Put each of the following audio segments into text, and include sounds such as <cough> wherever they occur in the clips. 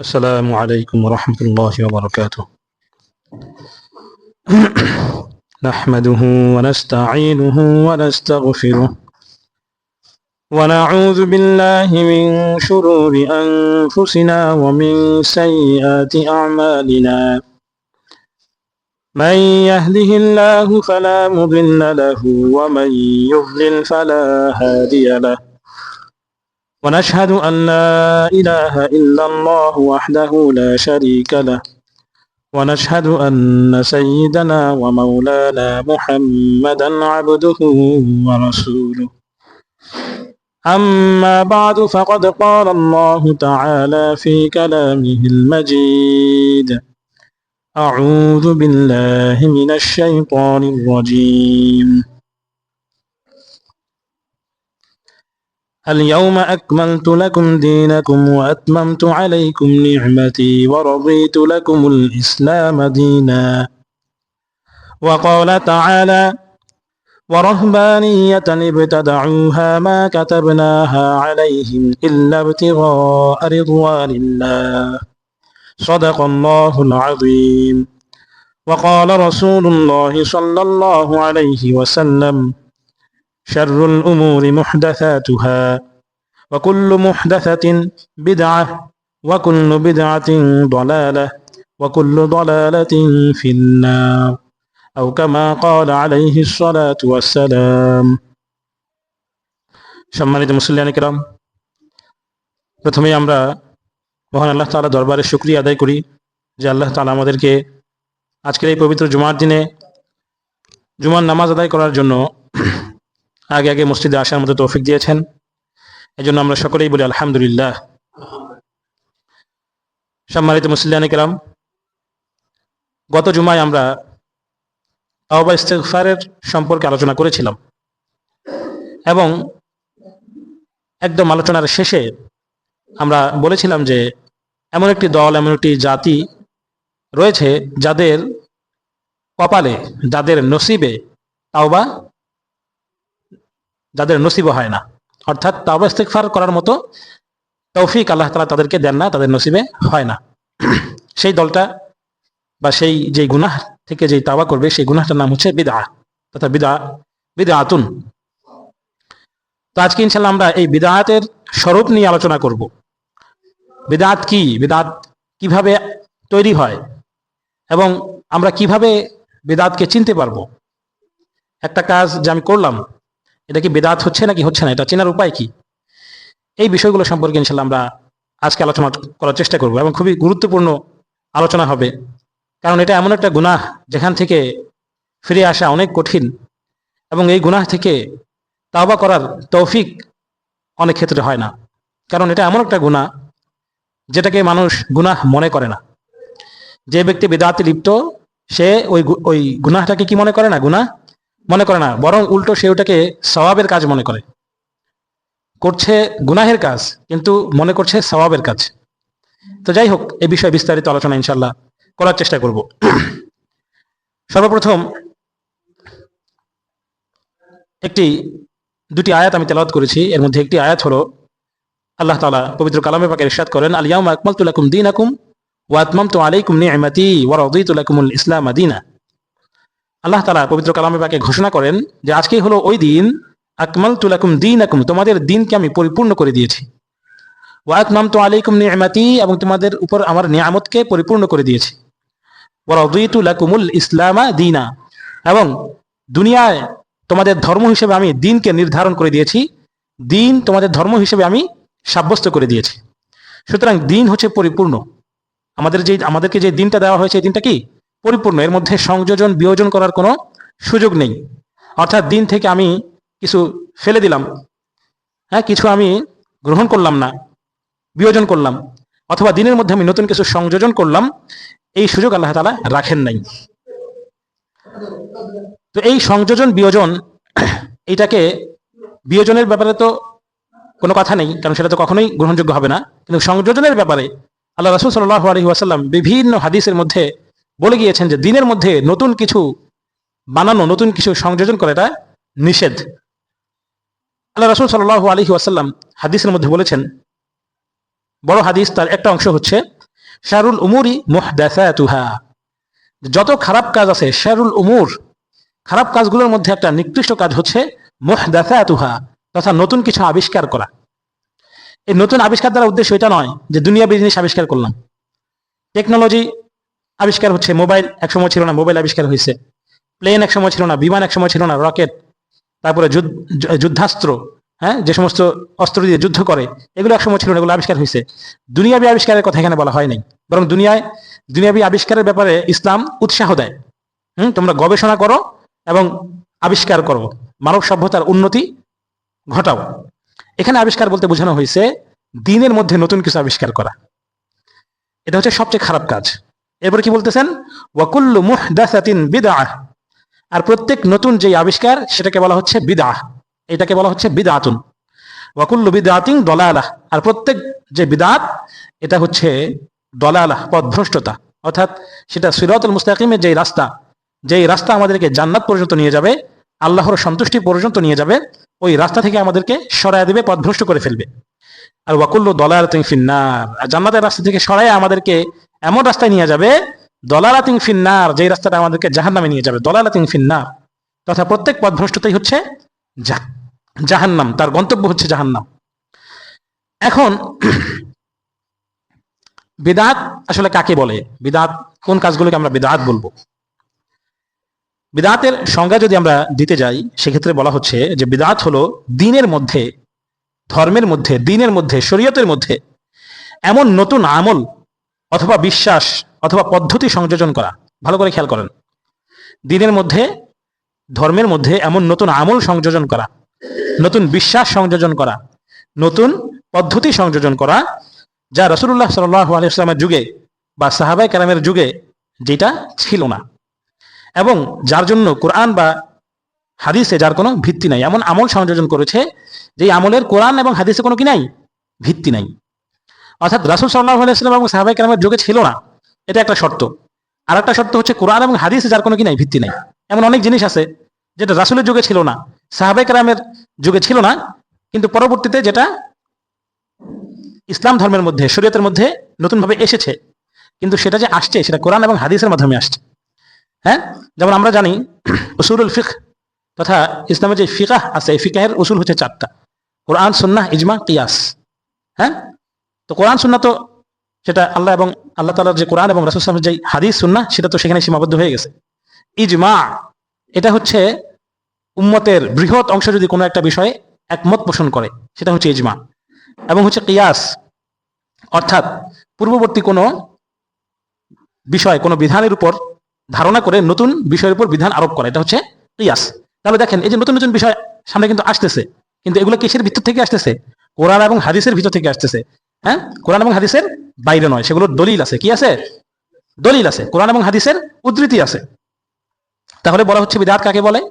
السلام عليكم ورحمة الله وبركاته. <clears throat> نحمده ونستعينه ونستغفره. ونعوذ بالله من شرور أنفسنا ومن سيئات أعمالنا. من يهده الله فلا مضل له ومن يضلل فلا هادي له. ونشهد أن لا إله إلا الله وحده لا شريك له. ونشهد أن سيدنا ومولانا محمدا عبده ورسوله. أما بعد فقد قال الله تعالى في كلامه المجيد أعوذ بالله من الشيطان الرجيم. اليوم أكملت لكم دينكم وأتممت عليكم نعمتي ورضيت لكم الإسلام دينا. وقال تعالى ورهبانية ابتدعوها ما كتبناها عليهم إلا ابتغاء رضوان الله. صدق الله العظيم. وقال رسول الله صلى الله عليه وسلم شر الأمور محدثاتها وكل محدثة بدعة وكل بدعة ضلالة وكل ضلالة في النار أو كما قال عليه الصلاة والسلام সম্মানিত মুসলিয়ান কিরাম প্রথমে আমরা মহান আল্লাহ তাআলা দরবারে শুকরিয়া আদায় করি যে আল্লাহ তাআলা আমাদেরকে আজকের এই পবিত্র জুমার দিনে জুমার নামাজ আদায় করার জন্য আগে আগে মসজিদে আসার মতো তৌফিক দিয়েছেন। এই জন্য আমরা সকলেই বলি আলহামদুলিল্লাহ। সম্মানিত মুসলিয়ান কেরাম, গত জুমায় আমরা আহবা ইস্তেগফারের সম্পর্কে আলোচনা করেছিলাম এবং একদম আলোচনার শেষে আমরা বলেছিলাম যে এমন একটি দল, এমন একটি জাতি রয়েছে যাদের কপালে, যাদের নসিবে তাওবা যাদের নসিব হয় না। অর্থাৎ তাওবা করার মতো তৌফিক আল্লাহ তালা তাদেরকে দেন না, তাদের নসিবে হয় না। সেই দলটা বা সেই যে গুনাহ থেকে যে তাওবা করবে, সেই গুনাহটার নাম হচ্ছে বিদা তথা বিদা বিদা আতুন তো আজকে ইনশাল্লাহ আমরা এই বিদাহাতের স্বরূপ নিয়ে আলোচনা করব। বিদাত কি? বিদাত কীভাবে তৈরি হয়? এবং আমরা কীভাবে বেদাতকে চিনতে পারব? একটা কাজ যে আমি করলাম এটা কি বেদাত হচ্ছে নাকি হচ্ছে না? এটা চেনার উপায় কি? এই বিষয়গুলো সম্পর্কে ইনশাল্লাহ আমরা আজকে আলোচনা করার চেষ্টা করব এবং খুবই গুরুত্বপূর্ণ আলোচনা হবে। কারণ এটা এমন একটা গুনাহ যেখান থেকে ফিরে আসা অনেক কঠিন এবং এই গুনাহ থেকে তাওবা করার তৌফিক অনেক ক্ষেত্রে হয় না। কারণ এটা এমন একটা গুনাহ যেটাকে মানুষ গুনাহ মনে করে না। যে ব্যক্তি বেদাতে লিপ্ত, সে ওই ওই গুনাহটাকে কি মনে করে না? গুনাহ মনে করে না, বরং উল্টো সে ওটাকে সওয়াবের কাজ মনে করে। করছে গুনাহের কাজ, কিন্তু মনে করছে সওয়াবের কাজ। তো যাই হোক, এ বিষয়ে বিস্তারিত আলোচনা ইনশাল্লাহ করার চেষ্টা করব। সর্বপ্রথম একটি, দুটি আয়াত আমি তেলাওয়াত করেছি। এর মধ্যে একটি আয়াত হলো, আল্লাহ তাআলা পবিত্র কালামে পাকে ইরশাদ করেন আলিয়াউম তুলাকুম দিন দীনাকুম ওয়া আতমামতু আলাইকুম রাদিতু লাকুমুল ইসলাম দীনা। আল্লাহ তালা পবিত্র কালামে পাকে ঘোষণা করেন যে আজকেই হলো ওই দিন আকমাল তুলাকুম দিন আকুম তোমাদের দিনকে আমি পরিপূর্ণ করে দিয়েছি। ওয়াত নাম তো আলাইকুম নিয়ামাতি এবং তোমাদের উপর আমার নিয়ামতকে পরিপূর্ণ করে দিয়েছি। ওয়ারদিতু লাকুমুল ইসলামা দিনা, এবং দুনিয়ায় তোমাদের ধর্ম হিসেবে আমি দিনকে নির্ধারণ করে দিয়েছি। দিন তোমাদের ধর্ম হিসেবে আমি সাব্যস্ত করে দিয়েছি। সুতরাং দিন হচ্ছে পরিপূর্ণ। আমাদের যে, আমাদেরকে যে দিনটা দেওয়া হয়েছে, এই দিনটা কি? পরিপূর্ণ। এর মধ্যে সংযোজন, বিয়োজন করার কোনো সুযোগ নেই। অর্থাৎ দিন থেকে আমি কিছু ফেলে দিলাম। হ্যাঁ কিছু আমি গ্রহণ করলাম না, বিয়োজন করলাম। অথবা দিনের মধ্যে আমি নতুন কিছু সংযোজন করলাম, এই সুযোগ আল্লাহ তালা রাখেন নাই। তো এই সংযোজন, বিয়োজন এইটাকে বিয়োজনের ব্যাপারে তো কোনো কথা নেই, কারণ সেটা তো কখনোই গ্রহণযোগ্য হবে না। কিন্তু সংযোজনের ব্যাপারে আল্লাহ রাসুল সাল্লাহ আলহি আসাল্লাম বিভিন্ন হাদিসের মধ্যে বলে গিয়েছেন যে দিনের মধ্যে নতুন কিছু বানানো, নতুন কিছু সংযোজন করে এটা নিষেধ। আল্লাহ রাসুল সাল্লাহ আলহি ওয়াসাল্লাম হাদিসের মধ্যে বলেছেন, বড় হাদিস তার একটা অংশ হচ্ছে, শারুল উমুরি মুহদাসাতুহা। যত খারাপ কাজ আছে, শারুল উমুর, খারাপ কাজগুলোর মধ্যে একটা নিকৃষ্ট কাজ হচ্ছে মুহদাসাতুহা, তথা নতুন কিছু আবিষ্কার করা। এই নতুন আবিষ্কার দ্বারা উদ্দেশ্য এটা নয় যে দুনিয়াবী জিনিস আবিষ্কার করলাম। টেকনোলজি আবিষ্কার হচ্ছে, মোবাইল একসময় ছিল না, মোবাইল আবিষ্কার হয়েছে। প্লেন একসময় ছিল না, বিমান একসময় ছিল না, রকেট, তারপরে যুদ্ধাস্ত্র হ্যাঁ যে সমস্ত অস্ত্র দিয়ে যুদ্ধ করে, এগুলো একসময় ছিল না, এগুলো আবিষ্কার হয়েছে। দুনিয়াবী আবিষ্কারের কথা এখানে বলা হয় নাই বরং দুনিয়ায়, দুনিয়াবী আবিষ্কারের ব্যাপারে ইসলাম উৎসাহ দেয়। হুম, তোমরা গবেষণা করো এবং আবিষ্কার করো, মানব সভ্যতার উন্নতি ঘটাও। এখানে আবিষ্কার বলতে বোঝানো হয়েছে, দিনের মধ্যে নতুন কিছু আবিষ্কার করা। এটা হচ্ছে সবচেয়ে খারাপ কাজ। এরপর কি বলতেছেন? ওয়াকুল্লু মুহদাসাতিন বিদআহ। আর প্রত্যেক নতুন যে আবিষ্কার, সেটাকে বলা হচ্ছে বিদআহ। এটাকে বলা হচ্ছে বিদআতুন। ওয়াকুল্লু বিদআতিন দলালাহ। আর প্রত্যেক যে বিদাত এটা হচ্ছে দলালাহ, পথভ্রষ্টতা। অর্থাৎ সেটা সিরাতুল মুস্তাকিমের যে রাস্তা, যেই রাস্তা আমাদেরকে জান্নাত পর্যন্ত নিয়ে যাবে, আল্লাহর সন্তুষ্টি পর্যন্ত নিয়ে যাবে, ওই রাস্তা থেকে আমাদেরকে সরায় দেবে, পথভ্রষ্ট করে ফেলবে। আর ওয়াকুল্লু দলালাতিন ফিন্নার। আর জান্নাতের রাস্তা থেকে সরায় আমাদেরকে এমন রাস্তায় নিয়ে যাবে দলালাতিং ফিন্নার, যেই রাস্তাটা আমাদেরকে জাহান্নামে নিয়ে যাবে দলালাতিং ফিন্নার। তথা প্রত্যেক পথভ্রষ্টতাই হচ্ছে জাহ- জাহান্নাম, তার গন্তব্য হচ্ছে জাহান্নাম। এখন, বিদাত আসলে কাকে বলে? বিদাত, কোন কাজগুলোকে আমরা বিদাত বলব? বিদাতের সংজ্ঞা যদি আমরা দিতে যাই, সেক্ষেত্রে বলা হচ্ছে যে বিদাত হলো দিনের মধ্যে, ধর্মের মধ্যে, দিনের মধ্যে, শরীয়তের মধ্যে এমন নতুন আমল অথবা বিশ্বাস অথবা পদ্ধতি সংযোজন করা। ভালো করে খেয়াল করেন। দিনের মধ্যে, ধর্মের মধ্যে এমন নতুন আমল সংযোজন করা, নতুন বিশ্বাস সংযোজন করা, নতুন পদ্ধতি সংযোজন করা, যা রসুল্লাহ সাল্লামের যুগে বা সাহাবাই কালামের যুগে যেটা ছিল না। এবং যার জন্য কোরআন বা হাদিসে যার কোনো ভিত্তি নাই। এমন আমল সংযোজন করেছে যে আমলের কোরআন এবং হাদিসে কোনো কি নাই? ভিত্তি নাই। অর্থাৎ রাসুল সাল্লাহ আলাইসালাম এবং সাহাবাই কালামের যুগে ছিল না। এটা একটা শর্ত। আর একটা শর্ত হচ্ছে কোরআন এবং হাদিস যার কোনো কি নাই, ভিত্তি নাই। এমন অনেক জিনিস আছে যেটা রাসুলের যুগে ছিল না সাহাবাই কালামের যুগে ছিল না, কিন্তু পরবর্তীতে যেটা ইসলাম ধর্মের মধ্যে, শরীয়তের মধ্যে নতুনভাবে এসেছে। কিন্তু সেটা যে আসছে, সেটা কোরআন এবং হাদিসের মাধ্যমে আসছে। হ্যাঁ? যেমন আমরা জানি উসুলুল ফিক তথা ইসলামের যে ফিকাহ আছে ফিকাহের উসুল হচ্ছে চারটা। কোরআন, সুন্নাহ, ইজমা, কিয়াস। হ্যাঁ? তো কোরআন সুন্না তো সেটা আল্লাহ এবং আল্লাহ তালার যে কোরআন এবং রাসুল যে হাদিস সুন্না সেটা তো সেখানে সীমাবদ্ধ হয়ে গেছে। ইজমা, এটা হচ্ছে উম্মতের বৃহৎ অংশ যদি কোনো একটা বিষয়ে একমত পোষণ করে, সেটা হচ্ছে ইজমা। এবং হচ্ছে কিয়াস, অর্থাৎ পূর্ববর্তী কোনো বিষয়, কোনো বিধানের উপর ধারণা করে নতুন বিষয়ের উপর বিধান আরোপ করা, এটা হচ্ছে কিয়াস। তাহলে দেখেন, এই যে নতুন নতুন বিষয় সামনে কিন্তু আসতেছে, কিন্তু এগুলো কিসের ভিতর থেকে আসতেছে? কোরআন এবং হাদিসের ভিতর থেকে আসতেছে। হ্যাঁ? কোরআন এবং হাদিসের বাইরে নয় সেগুলোর দলিল আছে। কি আছে? দলিল আছে। কোরআন এবং হাদিসের উদ্ধৃতি আছে। তাহলে বলা হচ্ছে বিদাত কাকে বলে?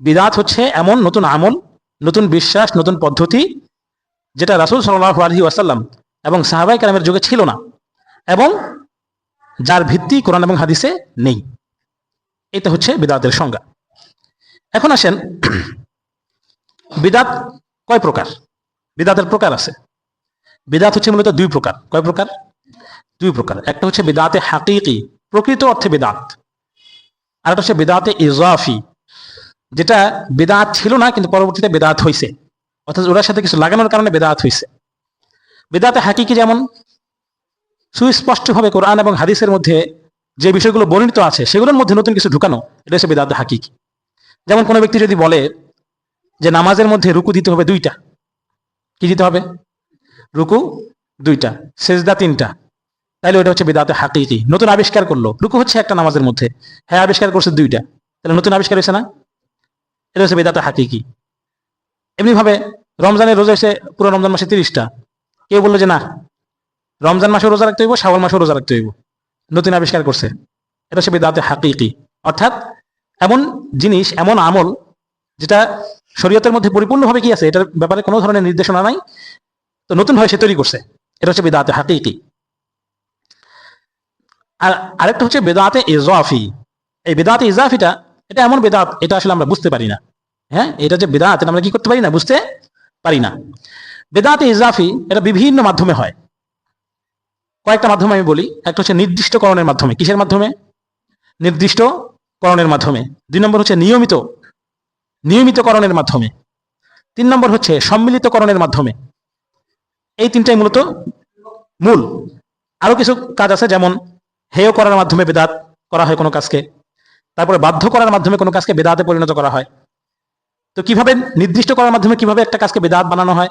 বিদাত হচ্ছে এমন নতুন আমল, নতুন বিশ্বাস, নতুন পদ্ধতি, যেটা রাসুল সাল্লাহ আলহি ওয়াসাল্লাম এবং সাহাবাই কালামের যুগে ছিল না এবং যার ভিত্তি কোরআন এবং হাদিসে নেই। এটা হচ্ছে বিদাতের সংজ্ঞা। এখন আসেন, বিদাত কয় প্রকার? বিদাতের প্রকার আছে। বিদাত হচ্ছে মূলত দুই প্রকার। কয় প্রকার? দুই প্রকার। একটা হচ্ছে বেদাতে হাকিকি, প্রকৃত অর্থে বেদাত। আর একটা হচ্ছে বিদাতে ইজাফি, যেটা বেদাত ছিল না, কিন্তু পরবর্তীতে বেদাত হয়েছে অর্থাৎ ওটার সাথে কিছু লাগানোর কারণে বেদাত হয়েছে বেদাতে হাকিকি যেমন, সুস্পষ্টভাবে কোরআন এবং হাদিসের মধ্যে যে বিষয়গুলো বর্ণিত আছে, সেগুলোর মধ্যে নতুন কিছু ঢুকানো, এটা হচ্ছে বেদাতে হাকিকি। যেমন কোনো ব্যক্তি যদি বলে যে নামাজের মধ্যে রুকু দিতে হবে দুইটা, কি দিতে হবে? রুকু দুইটা, সেজদা তিনটা। তাহলে ওটা হচ্ছে বেদাতে হাকিকি। নতুন আবিষ্কার করল। রুকু হচ্ছে একটা নামাজের মধ্যে। হ্যাঁ আবিষ্কার করছে দুইটা। তাহলে নতুন আবিষ্কার হয়েছে না? এটা হচ্ছে বেদাতে হাকিকি। এমনি ভাবে রমজানের রোজা এসে পুরো রমজান মাসে তিরিশটা। কেউ বলল যে না, রমজান মাসে রোজা রাখতে হইব শ্রাবণ মাসে রোজা রাখতে হইব। নতুন আবিষ্কার করছে। এটা হচ্ছে বেদাতে হাকিকি। অর্থাৎ এমন জিনিস, এমন আমল, যেটা শরীয়তের মধ্যে পরিপূর্ণভাবে কি আছে? এটার ব্যাপারে কোনো ধরনের নির্দেশনা নাই। তো নতুন ভাবে সে তৈরি করছে। এটা হচ্ছে বেদাতে হাকিকি। আর আরেকটা হচ্ছে বেদাতে ইজাফি। এই বেদাতে ইজাফিটা, এটা এমন বেদাত, এটা আসলে আমরা বুঝতে পারি না। হ্যাঁ? এটা যে বেদাত, এটা আমরা কি করতে পারি না? বুঝতে পারি না। বেদাতে ইজাফি, এটা বিভিন্ন মাধ্যমে হয়। কয়েকটা মাধ্যমে আমি বলি। একটা হচ্ছে নির্দিষ্টকরণের মাধ্যমে। কিসের মাধ্যমে? নির্দিষ্টকরণের মাধ্যমে। দুই নম্বর হচ্ছে নিয়মিত, নিয়মিতকরণের মাধ্যমে। তিন নম্বর হচ্ছে সম্মিলিতকরণের মাধ্যমে। এই তিনটাই মূলত মূল। আরও কিছু কাজ আছে, যেমন হেয় করার মাধ্যমে বেদাত করা হয় কোনো কাজকে, তারপরে বাধ্য করার মাধ্যমে কোনো কাজকে বেদাতে পরিণত করা হয়। তো কীভাবে নির্দিষ্ট করার মাধ্যমে কীভাবে একটা কাজকে বেদাত বানানো হয়?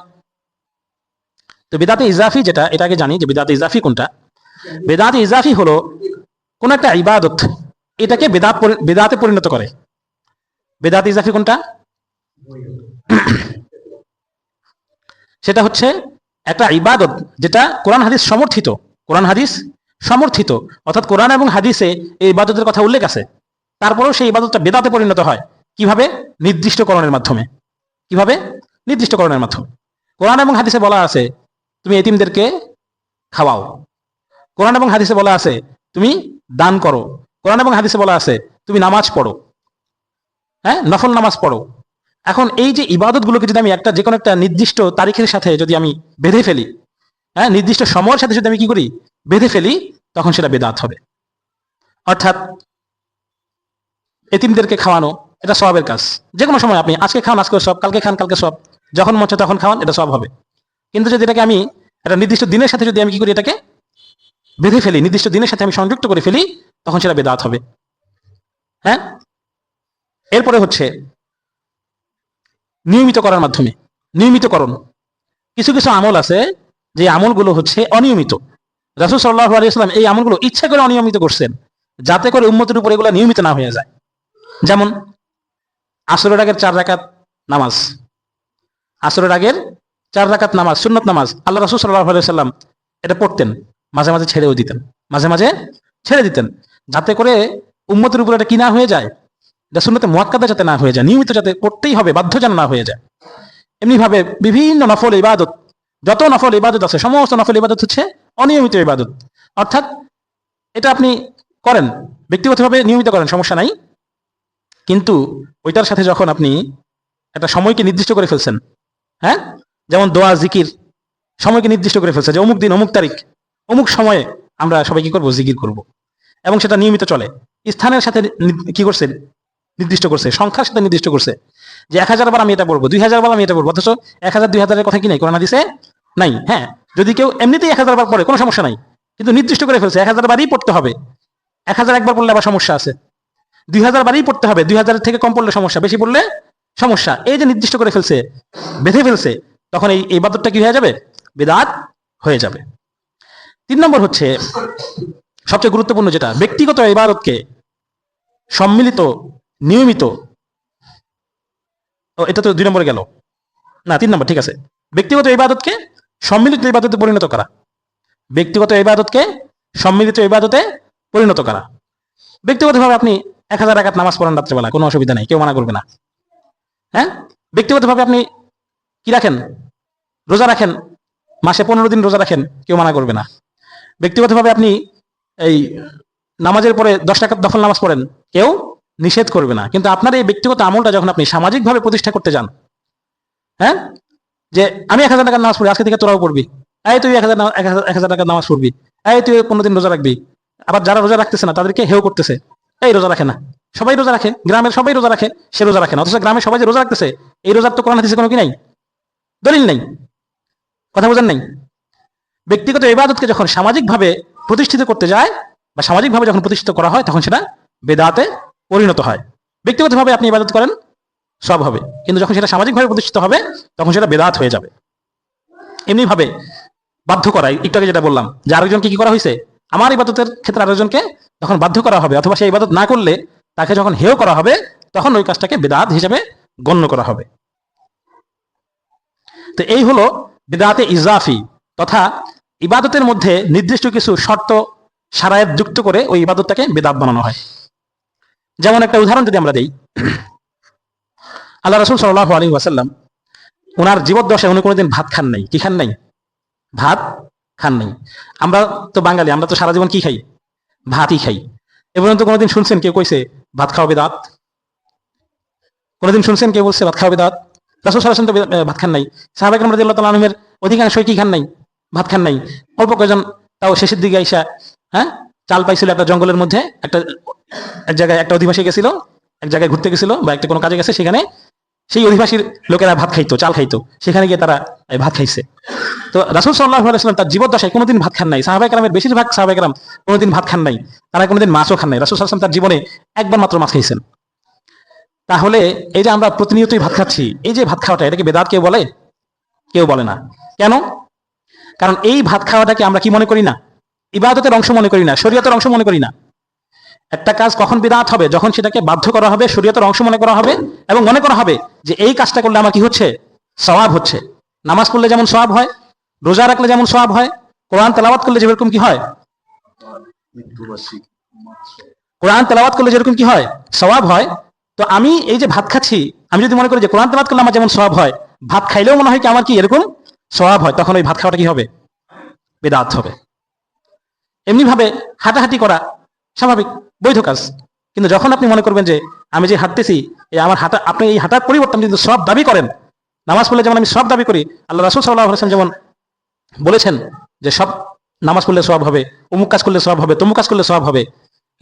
তো বেদাতে ইজাফি যেটা এটাকে জানি যে বেদাতে ইজাফি কোনটা? বেদাতে ইজাফি হলো কোন একটা ইবাদত, এটাকে বেদাত বেদাতে পরিণত করে। বেদাতে ইজাফি কোনটা? সেটা হচ্ছে একটা ইবাদত যেটা কোরআন হাদিস সমর্থিত, কোরআন হাদিস সমর্থিত। অর্থাৎ কোরআন এবং হাদিসে এই ইবাদতের কথা উল্লেখ আছে। তারপরেও সেই ইবাদতটা বেদাতে পরিণত হয়। কীভাবে? নির্দিষ্টকরণের মাধ্যমে। কীভাবে? নির্দিষ্টকরণের মাধ্যমে। কোরআন এবং হাদিসে বলা আছে, তুমি এতিমদেরকে খাওয়াও। কোরআন এবং হাদিসে বলা আছে, তুমি দান করো। কোরআন এবং হাদিসে বলা আছে, তুমি নামাজ পড়ো। হ্যাঁ? নফল নামাজ পড়ো। এখন এই যে ইবাদতগুলোকে যদি আমি একটা যে কোনো একটা নির্দিষ্ট তারিখের সাথে যদি আমি বেঁধে ফেলি হ্যাঁ নির্দিষ্ট সময়ের সাথে যদি আমি কি করি? বেঁধে ফেলি, তখন সেটা বেদাত হবে। অর্থাৎ এতিমদেরকে খাওয়ানো, এটা সবের কাজ। যে কোনো সময় আপনি আজকে খান আজকে সব কালকে খান, কালকে সব যখন মন তখন খাওয়ান, এটা সব হবে। কিন্তু যদি এটাকে আমি একটা নির্দিষ্ট দিনের সাথে যদি আমি কি করি এটাকে? বেঁধে ফেলি, নির্দিষ্ট দিনের সাথে আমি সংযুক্ত করে ফেলি, তখন সেটা বেদাত হবে। হ্যাঁ? এরপরে হচ্ছে নিয়মিত করার মাধ্যমে নিয়মিতকরণ কিছু কিছু আমল আছে যে আমলগুলো হচ্ছে অনিয়মিত। রাসুল সাল্লাহ আলিয়াল্লাম এই আমলগুলো ইচ্ছা করে অনিয়মিত করছেন, যাতে করে উন্মতের উপর এগুলো নিয়মিত না হয়ে যায়। যেমন, আসরের আগের চার রাকাত নামাজ। আসরের আগের চার রাকাত নামাজ, সুন্নত নামাজ আল্লাহ রাসুল সাল্লাহ আলিয়াল্লাম এটা পড়তেন, মাঝে মাঝে ছেড়েও দিতেন, মাঝে মাঝে ছেড়ে দিতেন, যাতে করে উম্মতের উপর এটা কিনা হয়ে যায় এটা সুন্নতে মোয়াক্কাদা যাতে না হয়ে যায়, নিয়মিত যাতে করতেই হবে বাধ্য যেন না হয়ে যায়। এমনি ভাবে বিভিন্ন নফল ইবাদত, যত নফল ইবাদত আছে, সমস্ত নফল ইবাদত হচ্ছে অনিয়মিত ইবাদত। অর্থাৎ এটা আপনি করেন, ব্যক্তিগতভাবে নিয়মিত করেন, সমস্যা নাই। কিন্তু ওইটার সাথে যখন আপনি একটা সময়কে নির্দিষ্ট করে ফেলছেন হ্যাঁ? যেমন দোয়া, জিকির, সময়কে নির্দিষ্ট করে ফেলছে, যে অমুক দিন, অমুক তারিখ, অমুক সময়ে আমরা সবাই কি করব, জিকির করব। এবং সেটা নিয়মিত চলে। স্থানের সাথে কি করছে? নির্দিষ্ট করছে, সংখ্যার সাথে নির্দিষ্ট করছে। যে এক হাজার বার আমি এটা বলব, দুই হাজার বার আমি এটা বলব, অথচ এক হাজার, দুই হাজারের কথা কি নাই? কোরআন, হাদিসে নাই হ্যাঁ? যদি কেউ এমনিতেই এক হাজার বার পড়ে, কোনো সমস্যা নাই। কিন্তু নির্দিষ্ট করে ফেলছে, এক হাজার বারই পড়তে হবে। এক হাজার একবার পড়লে আবার সমস্যা আছে। দুই হাজার বারই পড়তে হবে, দুই হাজারের থেকে কম পড়লে সমস্যা, বেশি পড়লে সমস্যা। এই যে নির্দিষ্ট করে ফেলছে, বেঁধে ফেলছে, তখন এই এই বাদরটা কি হয়ে যাবে? বেদাত হয়ে যাবে। তিন নম্বর হচ্ছে, সবচেয়ে গুরুত্বপূর্ণ যেটা, ব্যক্তিগত ইবাদতকে সম্মিলিত নিয়মিত। ও, এটা তো দুই নম্বরে গেল। না, তিন নম্বর, ঠিক আছে। ব্যক্তিগত ইবাদতকে সম্মিলিত ইবাদতে পরিণত করা। ব্যক্তিগত ইবাদতকে সম্মিলিত ইবাদতে পরিণত করা। ব্যক্তিগতভাবে আপনি এক হাজার একাত নামাজ পড়েন রাত্রেবেলা, কোনো অসুবিধা নেই, কেউ মানা করবে না। হ্যাঁ? ব্যক্তিগতভাবে আপনি কি রাখেন? রোজা রাখেন? মাসে পনেরো দিন রোজা রাখেন? কেউ মানা করবে না। ব্যক্তিগতভাবে আপনি এই নামাজের পরে দশ টাকা দখল নামাজ পড়েন? কেউ? নিষেধ করবে না। কিন্তু আপনার এই ব্যক্তিগত আমলটা যখন আপনি সামাজিকভাবে প্রতিষ্ঠা করতে যান হ্যাঁ? যে আমি এক হাজার টাকার নামাজ পড়ি, আজকে থেকে তোরাও পড়বি। এই তুই এক হাজার এক হাজার- টাকার নামাজ পড়বি। এই তুই পনেরো দিন রোজা রাখবি। আবার যারা রোজা রাখতেছে না, তাদেরকে হেউ করতেছে। এই রোজা রাখে না। সবাই রোজা রাখে। গ্রামের সবাই রোজা রাখে, সে রোজা রাখে না। অথচ গ্রামের সবাই যে রোজা রাখতেছে, এই রোজার তো কোরআন হাদিসে কোনো কি নাই? দলিল নেই। কথা বোঝেন নাই? ব্যক্তিগত ইবাদতকে যখন সামাজিকভাবে প্রতিষ্ঠিত করতে যায় বা সামাজিকভাবে যখন প্রতিষ্ঠিত করা হয়, তখন সেটা বেদাতে পরিণত হয়। ব্যক্তিগতভাবে আপনি ইবাদত করেন, সব হবে। কিন্তু যখন সেটা সামাজিকভাবে প্রতিষ্ঠিত হবে, তখন সেটা বেদাত হয়ে যাবে। এমনি ভাবে বাধ্য করা, একটু আগে যেটা বললাম, যে আরেকজনকে কি করা হয়েছে? আমার ইবাদতের ক্ষেত্রে আরেকজনকে তখন বাধ্য করা হবে, অথবা সেই ইবাদত না করলে তাকে যখন হেয় করা হবে, তখন ওই কাজটাকে বেদাত হিসেবে গণ্য করা হবে। তো এই হলো বেদাতে ইজাফি তথা ইবাদতের মধ্যে নির্দিষ্ট কিছু শর্ত, সারায়ত যুক্ত করে ওই ইবাদতটাকে বেদাত বানানো হয়। যেমন একটা উদাহরণ যদি আমরা দেই, আল্লাহ রসুল সাল্লাহ আলী ওয়াসাল্লাম ওনার জীবদ্দশায় উনি কোনোদিন ভাত খান নাই। কি খান নাই? ভাত খান নাই। আমরা তো বাঙালি, আমরা তো সারা জীবন কি খাই? ভাতই খাই। এ পর্যন্ত কোনোদিন শুনছেন কেউ কইছে, ভাত খাওয়াবে বেদাত কোনোদিন শুনছেন কেউ বলছে, ভাত খাওয়া বেদাত রাসুল সাল্লাহ তো ভাত খান নাই। সাহাবাহিক রাদিয়াল্লাহু তাআলা আনহুমের অধিকাংশই কি খান নাই? ভাত খান নাই। অল্প কয়েকজন তাও শেষের দিকে আইসা হ্যাঁ? চাল পাইছিল একটা জঙ্গলের মধ্যে, একটা এক জায়গায় একটা অধিবাসী গেছিল, এক জায়গায় ঘুরতে গেছিল বা একটা কোনো কাজে গেছে, সেখানে সেই অধিবাসীর লোকেরা ভাত খাইতো, চাল খাইতো। সেখানে গিয়ে তারা ভাত খাইছে। তো রাসুল সাল্লাহ আলাইসালাম তার জীবদ্দশায় কোনোদিন ভাত খান নাই। সাহাবাই কালামের বেশিরভাগ সাহাবাই কালাম কোনোদিন ভাত খান নাই। তারা কোনোদিন মাছও খান নাই। রাসুল সাল্লাম তার জীবনে একবার মাত্র মাছ খাইছেন। তাহলে এই যে আমরা প্রতিনিয়তই ভাত খাচ্ছি, এই যে ভাত খাওয়াটা, এটাকে বেদাত কেউ বলে? কেউ বলে না। কেন? কারণ এই ভাত খাওয়াটাকে আমরা কি মনে করি না? ইবাদতের অংশ মনে করি না, শরীয়তের অংশ মনে করি না। একটা কাজ কখন বিদাত হবে? যখন সেটাকে বাধ্য করা হবে, শরীয়তের অংশ মনে করা হবে এবং মনে করা হবে যে এই কাজটা করলে আমার কি হচ্ছে? স্বভাব হচ্ছে। নামাজ পড়লে যেমন স্বভাব হয়, রোজা রাখলে যেমন স্বভাব হয়, কোরআন তেলাওয়াত করলে যেরকম কি হয়? কোরআন তেলাওয়াত করলে যেরকম কি হয়? স্বভাব হয়। তো আমি এই যে ভাত খাচ্ছি, আমি যদি মনে করি যে কোরআন তেলাওয়াত করলে আমার যেমন স্বভাব হয়, ভাত খাইলেও মনে হয় কি আমার কি এরকম স্বভাব হয়? তখন ওই ভাত খাওয়াটা কি হবে? বেদাত হবে। এমনি ভাবে হাঁটাহাঁটি করা স্বাভাবিক। বৈধ কাজ। কিন্তু যখন আপনি মনে করবেন যে আমি যে হাঁটতেছি, এই আমার হাঁটা, আপনি এই হাঁটার পরিবর্তন কিন্তু সব দাবি করেন। নামাজ পড়লে যেমন আমি সব দাবি করি, আল্লাহ রাসুল সাল্লাহ হাসান যেমন বলেছেন যে সব নামাজ পড়লে সব হবে অমুক কাজ করলে সব হবে, তমুক কাজ করলে সব হবে।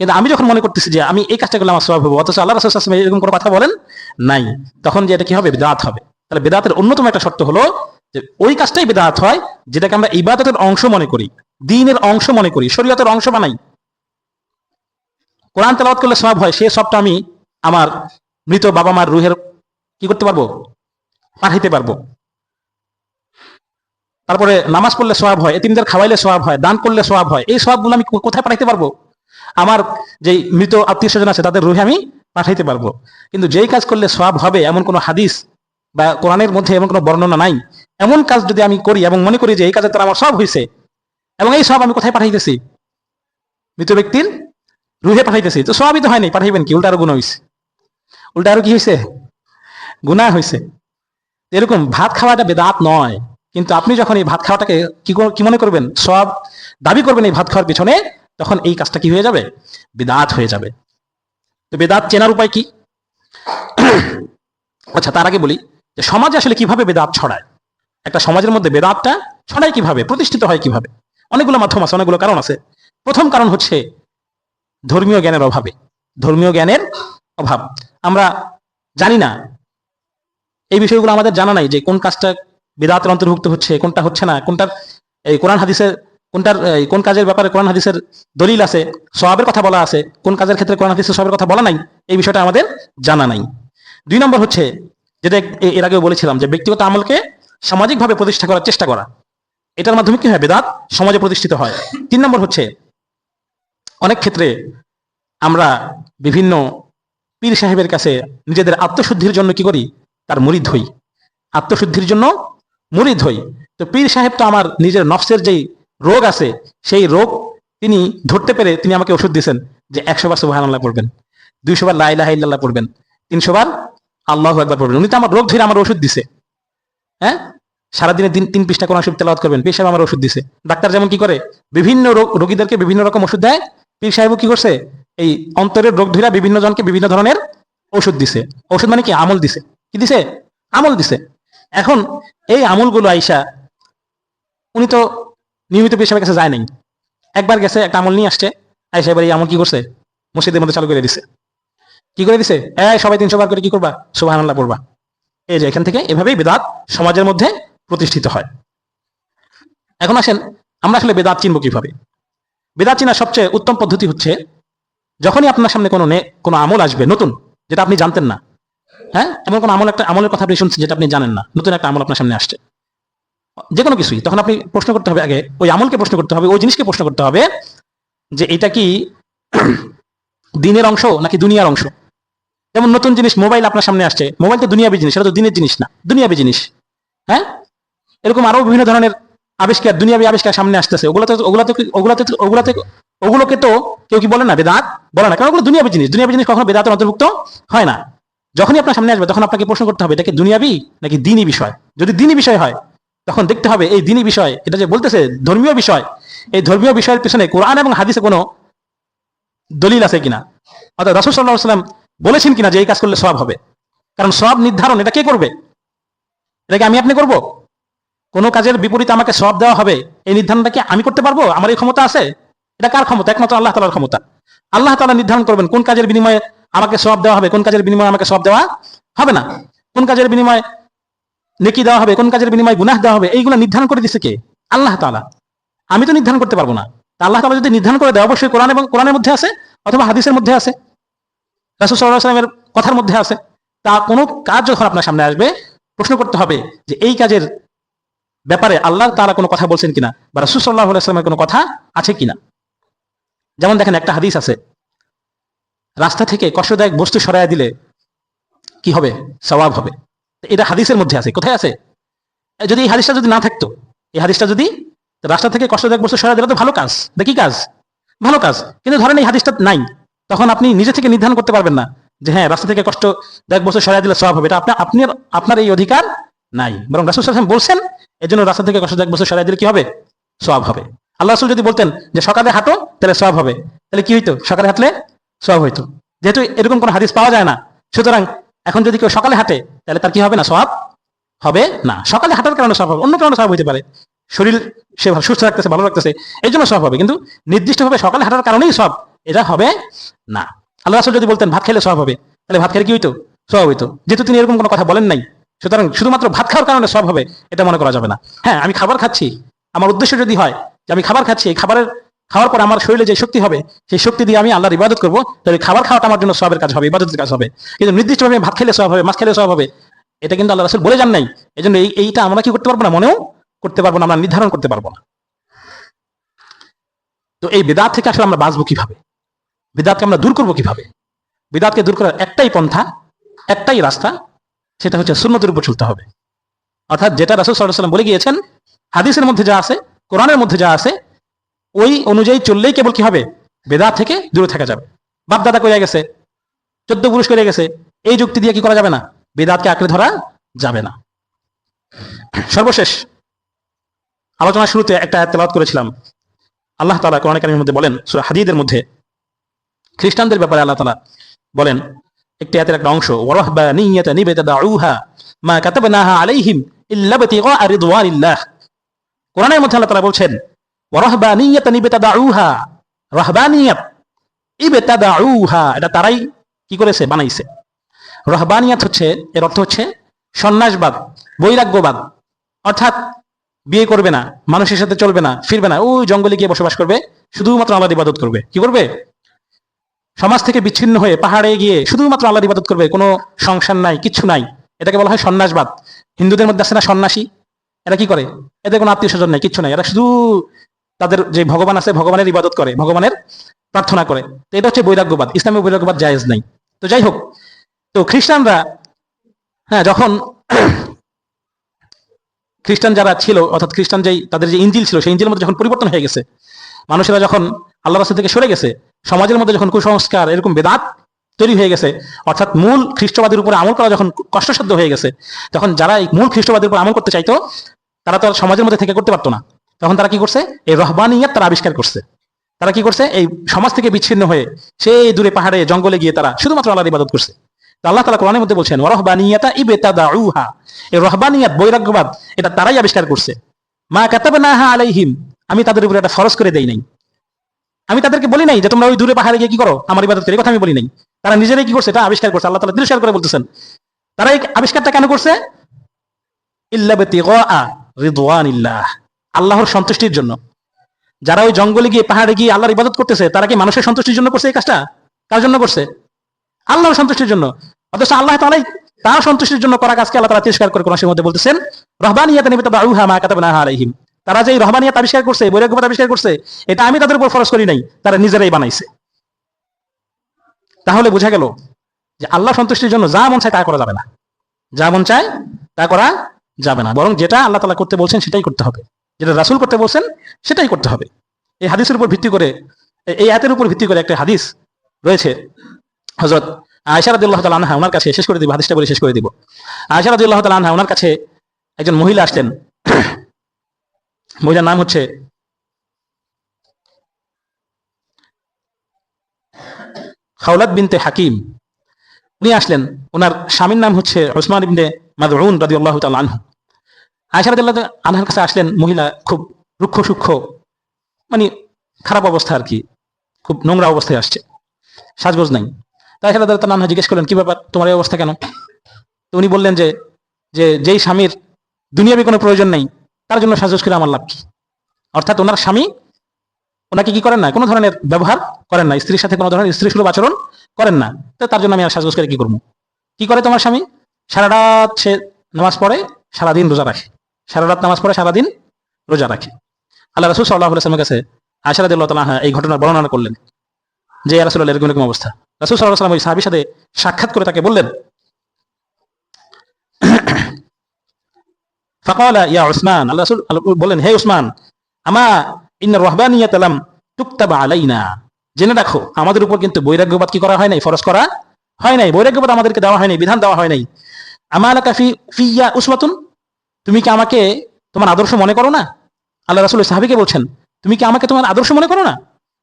কিন্তু আমি যখন মনে করতেছি যে আমি এই কাজটা করলে আমার সব হবে, অথচ আল্লাহ রাসুল আসলাম এরকম কোনো কথা বলেন নাই, তখন যে এটা কি হবে? বেদাত হবে। তাহলে বেদাতের অন্যতম একটা শর্ত হলো যে ওই কাজটাই বেদাত হয়, যেটাকে আমরা ইবাদতের অংশ মনে করি, দিনের অংশ মনে করি, শরীয়তের অংশ বানাই। কোরআন তেলাওয়াত করলে সব হয়, সে সবটা আমি আমার মৃত বাবা মার রুহের কি করতে পারব? পাঠাইতে পারব। তারপরে নামাজ পড়লে সোয়াব হয়, এতিমদের খাওয়াইলে সোয়াব হয়, দান করলে সোয়াব হয়, এই সবগুলো আমি কোথায় পাঠাইতে পারব? আমার যেই মৃত আত্মীয় স্বজন আছে, তাদের রুহে আমি পাঠাইতে পারব। কিন্তু যেই কাজ করলে সোয়াব হবে, এমন কোনো হাদিস বা কোরআনের মধ্যে এমন কোনো বর্ণনা নাই। এমন কাজ যদি আমি করি এবং মনে করি যে এই কাজে তারা আমার সব হয়েছে এবং এই সব আমি কোথায় পাঠাইতেছি? মৃত ব্যক্তির রুহে পাঠাইতেছি। তো সবই তো হয়নি পাঠাইবেন কি? উল্টা আরও গুণ হয়েছে উল্টা আরও কি হয়েছে গুণা হয়েছে এরকম ভাত খাওয়াটা বেদাত নয় কিন্তু আপনি যখন এই ভাত খাওয়াটাকে কি কি মনে করবেন? সব দাবি করবেন এই ভাত খাওয়ার পিছনে, তখন এই কাজটা কি হয়ে যাবে? বেদাত হয়ে যাবে। তো বেদাত চেনার উপায় কি? <coughs> আচ্ছা তার আগে বলি যে সমাজে আসলে কীভাবে বেদাত ছড়ায়? একটা সমাজের মধ্যে বেদাতটা ছড়ায় কীভাবে? প্রতিষ্ঠিত হয় কীভাবে? অনেকগুলো মাধ্যম আছে, অনেকগুলো কারণ আছে। প্রথম কারণ হচ্ছে ধর্মীয় জ্ঞানের অভাবে, ধর্মীয় জ্ঞানের অভাব। আমরা জানি না, এই বিষয়গুলো আমাদের জানা নাই যে কোন কাজটা বেদাতের অন্তর্ভুক্ত হচ্ছে, কোনটা হচ্ছে না, কোনটার, এই কোরআন হাদিসের, কোনটার কোন কাজের ব্যাপারে কোরআন হাদিসের দলিল আছে সবের কথা বলা আছে, কোন কাজের ক্ষেত্রে কোরআন হাদিসের সবের কথা বলা নাই, এই বিষয়টা আমাদের জানা নাই। দুই নম্বর হচ্ছে, যেটা এর আগেও বলেছিলাম যে ব্যক্তিগত আমলকে সামাজিকভাবে প্রতিষ্ঠা করার চেষ্টা করা। এটার মাধ্যমে কি হয়? বেদাত সমাজে প্রতিষ্ঠিত হয়। তিন নম্বর হচ্ছে অনেক ক্ষেত্রে আমরা বিভিন্ন পীর সাহেবের কাছে নিজেদের আত্মশুদ্ধির জন্য কি করি? তার মুরিদ হই। আত্মশুদ্ধির জন্য মুরিদ হই। তো পীর সাহেব তো আমার নিজের নফসের যেই রোগ আছে, সেই রোগ তিনি ধরতে পেরে তিনি আমাকে ওষুধ দিয়েছেন যে একশো বার সুবাহ আল্লাহ পড়বেন, দুইশো বার লাইলাহ ইল্লাল্লাহ পড়বেন, তিনশো বার আল্লাহ একবার পড়বেন। উনি তো আমার রোগ ধরে আমার ওষুধ দিছে। হ্যাঁ? সারাদিনে দিন তিন পৃষ্ঠা কোন ওষুধ তেলাওয়াত করবেন সাহেব আমার ওষুধ দিছে। ডাক্তার যেমন কি করে? বিভিন্ন রোগ, রোগীদেরকে বিভিন্ন রকম ওষুধ দেয় পীর সাহেবও কি করছে? এই অন্তরের রোগ ধীরা বিভিন্ন জনকে বিভিন্ন ধরনের ওষুধ দিছে। ওষুধ মানে কি? আমল দিছে। কি দিছে? আমল দিছে। এখন এই আমলগুলো আইসা উনি তো নিয়মিত পীর সাহেবের কাছে যায় নাই। একবার গেছে, একটা আমল নিয়ে আসছে। আইসা এবার এই আমল কি করছে? মসজিদের মধ্যে চালু করে দিছে। কি করে দিছে? এই সবাই তিনশো বার করে কি করবা? সুবাহ পড়বা। এই যে এখান থেকে এভাবেই বেদাত সমাজের মধ্যে প্রতিষ্ঠিত হয়। এখন আসেন, আমরা আসলে বেদাত চিনব কীভাবে? বেদাত চিনার সবচেয়ে উত্তম পদ্ধতি হচ্ছে, যখনই আপনার সামনে কোনো কোনো আমল আসবে, নতুন, যেটা আপনি জানতেন না হ্যাঁ? এমন কোনো আমল একটা, আমলের কথা আপনি শুনছেন যেটা আপনি জানেন না, নতুন একটা আমল আপনার সামনে আসছে। যে কোনো কিছুই, তখন আপনি প্রশ্ন করতে হবে আগে, ওই আমলকে প্রশ্ন করতে হবে, ওই জিনিসকে প্রশ্ন করতে হবে যে এটা কি <clears throat> দিনের অংশ নাকি দুনিয়ার অংশ? যেমন নতুন জিনিস, মোবাইল আপনার সামনে আসছে, মোবাইল তো দুনিয়াবি জিনিস সেটা তো দিনের জিনিস না, দুনিয়াবি জিনিস হ্যাঁ? এরকম আরও বিভিন্ন ধরনের আবিষ্কার, দুনিয়াবি আবিষ্কার সামনে আসতেছে। ওগুলোতে ওগুলোতে ওগুলোতে ওগুলোতে, ওগুলোকে তো কেউ কি বলে না? বেদাত বলে না। কারণ ওগুলো দুনিয়াবি জিনিস। দুনিয়াবি জিনিস কখনো বেদাতের অন্তর্ভুক্ত হয় না। যখনই আপনার সামনে আসবে, তখন আপনাকে প্রশ্ন করতে হবে, এটা কি দুনিয়াবি নাকি দিনই বিষয়? যদি দিনী বিষয় হয়, তখন দেখতে হবে, এই দিনই বিষয়, এটা যে বলতেছে, ধর্মীয় বিষয়, এই ধর্মীয় বিষয়ের পিছনে কোরআন এবং হাদিসে কোনো দলিল আছে কিনা? অর্থাৎ রাসুল সাল্লাহ সাল্লাম বলেছেন কিনা যে এই কাজ করলে সব হবে? কারণ সব নির্ধারণ, এটা কে করবে? এটা কি আমি আপনি করব? কোনো কাজের বিপরীতে আমাকে সব দেওয়া হবে, এই নির্ধারণটা কি আমি করতে পারব? আমার এই ক্ষমতা আছে? এটা কার ক্ষমতা? একমাত্র আল্লাহ তালার ক্ষমতা। আল্লাহ তালা নির্ধারণ করবেন কোন কাজের বিনিময়ে আমাকে সব দেওয়া হবে, কোন কাজের বিনিময়ে আমাকে সব দেওয়া হবে না। কোন কাজের বিনিময়ে নেকি দেওয়া হবে, কোন কাজের বিনিময়ে গুনাহ দেওয়া হবে, এইগুলো নির্ধারণ করে দিচ্ছে কে? আল্লাহ তালা আমি তো নির্ধারণ করতে পারব না। আল্লাহ তালা যদি নির্ধারণ করে দেয়, অবশ্যই কোরআন এবং কোরআনের মধ্যে আছে অথবা হাদিসের মধ্যে আছে। রাসুল সাল্লাহ সাল্লামের কথার মধ্যে আছে। তা কোনো কাজ যখন আপনার সামনে আসবে, প্রশ্ন করতে হবে যে এই কাজের ব্যাপারে আল্লাহ তারা কোনো কথা বলছেন কিনা বা রাসুল সাল্লাহ সাল্লামের কোনো কথা আছে কিনা? যেমন দেখেন একটা হাদিস আছে। রাস্তা থেকে কষ্টদায়ক বস্তু সরাইয়া দিলে কি হবে? সওয়াব হবে। এটা হাদিসের মধ্যে আছে। কোথায় আছে? যদি এই হাদিসটা যদি না থাকতো, এই হাদিসটা যদি রাস্তা থেকে কষ্টদায়ক বস্তু সরাই দিলে তো ভালো কাজ। দেখি কাজ? ভালো কাজ। কিন্তু ধরেন এই হাদিসটা নাই, তখন আপনি নিজে থেকে নির্ধারণ করতে পারবেন না যে হ্যাঁ রাস্তা থেকে কষ্টদায়ক বস্তু সরাই দিলে সব হবে। এটা আপনার আপনার আপনার এই অধিকার নাই। বরং রাসুল সাহেব বলছেন এই জন্য রাস্তা থেকে কষ্টদায়ক বস্তু সরাই দিলে কি হবে? সব হবে। আল্লাহ রাসুল যদি বলতেন যে সকালে হাঁটো, তাহলে সব হবে। তাহলে কি হইতো? সকালে হাঁটলে সব হইতো। যেহেতু এরকম কোনো হাদিস পাওয়া যায় না, সুতরাং এখন যদি কেউ সকালে হাঁটে, তাহলে তার কি হবে না? সব হবে না। সকালে হাঁটার কারণে সব হবে, অন্য কারণে সব হইতে পারে। শরীর সে সুস্থ রাখতেছে ভালো রাখতেছে এই জন্য সব হবে। কিন্তু নির্দিষ্টভাবে সকালে হাঁটার কারণেই সব এটা হবে না। আল্লাহ রাসুল যদি বলতেন, ভাত খেলে সব হবে তাহলে ভাত খেলে কি হইতো? সব হইতো। যেহেতু তিনি এরকম কোনো কথা বলেন নাই সুতরাং শুধুমাত্র ভাত খাওয়ার কারণে সব হবে, এটা মনে করা যাবে না। হ্যাঁ আমি খাবার খাচ্ছি। আমার উদ্দেশ্য যদি হয় যে আমি খাবার খাচ্ছি, এই খাবারের, খাওয়ার পর আমার শরীরে যে শক্তি হবে, সেই শক্তি দিয়ে আমি আল্লাহর ইবাদত করব, তাহলে খাবার খাওয়াটা আমার জন্য সবের কাজ হবে, ইবাদতের কাজ হবে। কিন্তু নির্দিষ্টভাবে ভাত খেলে সব হবে, মাছ খেলে সব হবে, এটা কিন্তু আল্লাহ রাসুল বলে যান নাই। এই জন্য এই- এইটা আমরা কি করতে পারব না? মনেও করতে পারব না, আমরা নির্ধারণ করতে পারব না। তো এই বেদাত থেকে আসলে আমরা বাঁচবো কীভাবে? বিদাতকে আমরা দূর করব কীভাবে? বিদাতকে দূর করার একটাই পন্থা, একটাই রাস্তা সেটা হচ্ছে সুন্নতের উপর চলতে হবে। অর্থাৎ যেটা রাসুল সাল্লাহ বলে গিয়েছেন, হাদিসের মধ্যে যা আছে, কোরআনের মধ্যে যা আছে, ওই অনুযায়ী চললেই কেবল কি হবে? বেদাত থেকে দূরে থাকা যাবে। বাপ দাদা করে গেছে? চোদ্দ পুরুষ করে গেছে? এই যুক্তি দিয়ে কি করা যাবে না? বেদাতকে আঁকড়ে ধরা যাবে না। সর্বশেষ, আলোচনার শুরুতে একটা তেলাওয়াত করেছিলাম। আল্লাহ তালা কোরআন কারিমের মধ্যে বলেন হাদিদের মধ্যে খ্রিস্টানদের ব্যাপারে আল্লাহ তালা বলেন একটি আয়াতের একটা অংশ। মা কাতাবনাহা আলাইহিম ইল্লা বিতিগা রিদওয়ানিল্লাহ। কোরআনের মধ্যে আল্লাহ তাআলা এটা তারাই কি করেছে? বানাইছে। রহবানিয়াত হচ্ছে, এর অর্থ হচ্ছে সন্ন্যাসবাদ, বৈরাগ্যবাদ। অর্থাৎ বিয়ে করবে না, মানুষের সাথে চলবে না, ফিরবে না, ওই জঙ্গলে গিয়ে বসবাস করবে, শুধুমাত্র আল্লাহর ইবাদত করবে। কি করবে? সমাজ থেকে বিচ্ছিন্ন হয়ে পাহাড়ে গিয়ে শুধুমাত্র আল্লাহর ইবাদত করবে, কোনো সংসার নাই কিচ্ছু নাই। এটাকে বলা হয় সন্ন্যাসবাদ। হিন্দুদের মধ্যে আছে না সন্ন্যাসী? এরা কি করে? এদের কোনো আত্মীয় স্বজন নেই কিচ্ছু নাই। এরা শুধু তাদের যে ভগবান আছে, ভগবানের ইবাদত করে, ভগবানের প্রার্থনা করে। তো এটা হচ্ছে বৈরাগ্যবাদ। ইসলামী বৈরাগ্যবাদ জায়েজ নাই। তো যাই হোক, তো খ্রিস্টানরা হ্যাঁ যখন <clears throat> খ্রিস্টান যারা ছিল, অর্থাৎ খ্রিস্টান যেই, তাদের যে ইঞ্জিল ছিল, সেই ইঞ্জিলের মধ্যে যখন পরিবর্তন হয়ে গেছে, মানুষেরা যখন আল্লাহ রাস্তা থেকে সরে গেছে সমাজের মধ্যে যখন কুসংস্কার, এরকম বেদাত তৈরি হয়ে গেছে, অর্থাৎ মূল খ্রিস্টবাদের উপরে আমল করা যখন কষ্টসাধ্য হয়ে গেছে, তখন যারা এই মূল খ্রিস্টবাদের উপর আমল করতে চাইতো, তারা তো সমাজের মধ্যে থেকে করতে পারতো না। তখন তারা কি করছে? এই রহবানিয়াত তারা আবিষ্কার করছে। তারা কি করছে? এই সমাজ থেকে বিচ্ছিন্ন হয়ে সেই দূরে পাহাড়ে, জঙ্গলে গিয়ে তারা শুধুমাত্র আল্লাহর ইবাদত করছে। আল্লাহ তালা কোরআনের মধ্যে বলছেন রহবানিয়াতা ইবেতাদাউহা। এই রহবানিয়াত, বৈরাগ্যবাদ, এটা তারাই আবিষ্কার করছে। মা কাতাবনাহা আলাইহিম। আমি তাদের উপরে একটা ফরজ করে দেই নাই। আমি তাদেরকে বলি নাই যে তোমরা ওই দূরে পাহাড়ে গিয়ে কি করো? আমার ইবাদত করে কথা আমি বলি নাই। তারা নিজেরাই কি করছে? এটা আবিষ্কার করছে। আল্লাহ তালা দিলশার করে বলতেছেন। তারা এই আবিষ্কারটা কেন করছে? ইল্লা বিতিগা রিদওয়ানিল্লাহ, আল্লাহর সন্তুষ্টির জন্য। যারা ওই জঙ্গলে গিয়ে পাহাড়ে গিয়ে আল্লাহর ইবাদত করতেছে, তারা কি মানুষের সন্তুষ্টির জন্য করছে এই কাজটা? কার জন্য করছে? আল্লাহর সন্তুষ্টির জন্য। অথচ আল্লাহ তালাই তার সন্তুষ্টির জন্য করা কাজকে আল্লাহ তালা তিরস্কার করে কোরআনের মধ্যে বলতেছেন রহবানিয়াত নিমিত্ত বাউহা মা কাতাবনাহা আলাইহিম। তারা যে এই রহবানিয়াত আবিষ্কার করছে বৈরাগ্যবাদ আবিষ্কার করছে, এটা আমি তাদের উপর ফরজ করি নাই, তারা নিজেরাই বানাইছে। তাহলে বোঝা গেল যে আল্লাহ সন্তুষ্টির জন্য যা মন চায় তা করা যাবে না। যা মন চায় তা করা যাবে না। বরং যেটা আল্লাহ তালা করতে বলছেন, সেটাই করতে হবে। যেটা রাসুল করতে বলছেন, সেটাই করতে হবে। এই হাদিসের উপর ভিত্তি করে, এই আয়াতের উপর ভিত্তি করে একটা হাদিস রয়েছে। হজরত আয়সা রাদিল্লাহ তালা আনহা ওনার কাছে শেষ করে দিব, হাদিসটা বলে শেষ করে দিব। আয়সা রাদিল্লাহ তালা আনহা ওনার কাছে একজন মহিলা আসতেন মহিলার নাম হচ্ছে খাউলাদ বিনতে হাকিম। উনি আসলেন। ওনার স্বামীর নাম হচ্ছে ওসমান ইবনে মাদউন রাদিয়াল্লাহু তাআলা আনহু। আয়সা রাদিয়াল্লাহু আনহার কাছে আসলেন। মহিলা খুব রুক্ষ সূক্ষ্ম মানে খারাপ অবস্থা আর কি, খুব নোংরা অবস্থায় আসছে, সাজগোজ নাই। তাই আয়সা রাদিয়াল্লাহু আনহা জিজ্ঞেস করলেন, কি ব্যাপার? তোমার এই অবস্থা কেন? তো উনি বললেন যে যে, যেই স্বামীর দুনিয়াবি কোনো প্রয়োজন নেই তার জন্য সাজগোজ করে আমার লাভ কি? অর্থাৎ ওনার স্বামী ওনাকে কি করেন না? কোনো ধরনের ব্যবহার করেন না। স্ত্রীর সাথে কোনো ধরনের স্ত্রী সুলভ আচরণ করেন না। তো তার জন্য আমি আর সাজগোজ করে কি করব? কি করে তোমার স্বামী? সারা রাত সে নামাজ পড়ে, সারাদিন রোজা রাখে। সারা রাত নামাজ পড়ে, সারাদিন রোজা রাখে। আল্লাহ রসুল সাল্লাহ আসলামের কাছে আশারাদ তালা এই ঘটনার বর্ণনা করলেন। যে রাসুল এরকম এরকম অবস্থা। রাসুল সাল্লাহ সাল্লাম ওই সাহাবির সাথে সাক্ষাৎ করে তাকে বললেন ফাকালা ইয়া উসমান আল্লাহ বললেন হে উসমান আমা আলাইনা? জেনে রাখো, আমাদের উপর কিন্তু বৈরাগ্যবাদ কি করা হয় নাই? ফরজ করা হয় নাই? বৈরাগ্যবাদ আমাদেরকে দেওয়া হয় নাই? বিধান দেওয়া হয় নাই? কাফি ফিয়া উসওয়াতুন? তুমি কি আমাকে তোমার আদর্শ মনে করো না? আল্লাহ রাসূল সাহাবীকে বলছেন, তুমি কি আমাকে তোমার আদর্শ মনে করো না?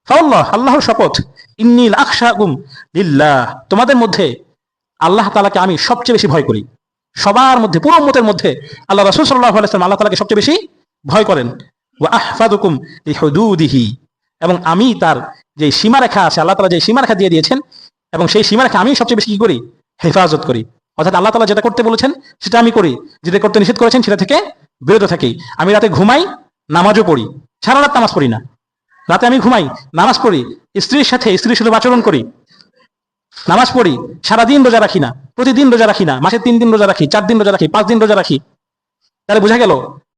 ফাউল্লাহ আল্লাহর শপথ ইন্নিল আখশাকুম লিল্লাহ। তোমাদের মধ্যে আল্লাহ তালাকে আমি সবচেয়ে বেশি ভয় করি। সবার মধ্যে, পুরো উম্মতের মধ্যে আল্লাহ রাসূল সাল্লাল্লাহু আলাইহি ওয়াসাল্লাম আল্লাহ তালাকে সবচেয়ে বেশি ভয় করেন। ওয়া আহফাদুকুম লিহুদুদিহি। এবং আমি তার যে সীমারেখা আছে, আল্লাহ তালা যে সীমারেখা দিয়ে দিয়েছেন, এবং সেই সীমারেখা আমি সবচেয়ে বেশি কি করি? হেফাজত করি। অর্থাৎ আল্লাহ তাআলা যেটা করতে বলেছেন, সেটা আমি করি। যেটা করতে নিষেধ করেছেন, সেটা থেকে বিরত থাকি। আমি রাতে ঘুমাই, নামাজও পড়ি। সারা রাত নামাজ পড়ি না। রাতে আমি ঘুমাই, নামাজ পড়ি। স্ত্রীর সাথে স্ত্রীর সাথে আচরণ করি। নামাজ পড়ি, সারাদিন রোজা রাখি না, প্রতিদিন রোজা রাখি না, মাসে তিন দিন রোজা রাখি, চার দিন রোজা রাখি, পাঁচ দিন রোজা রাখি। তাহলে বোঝা গেল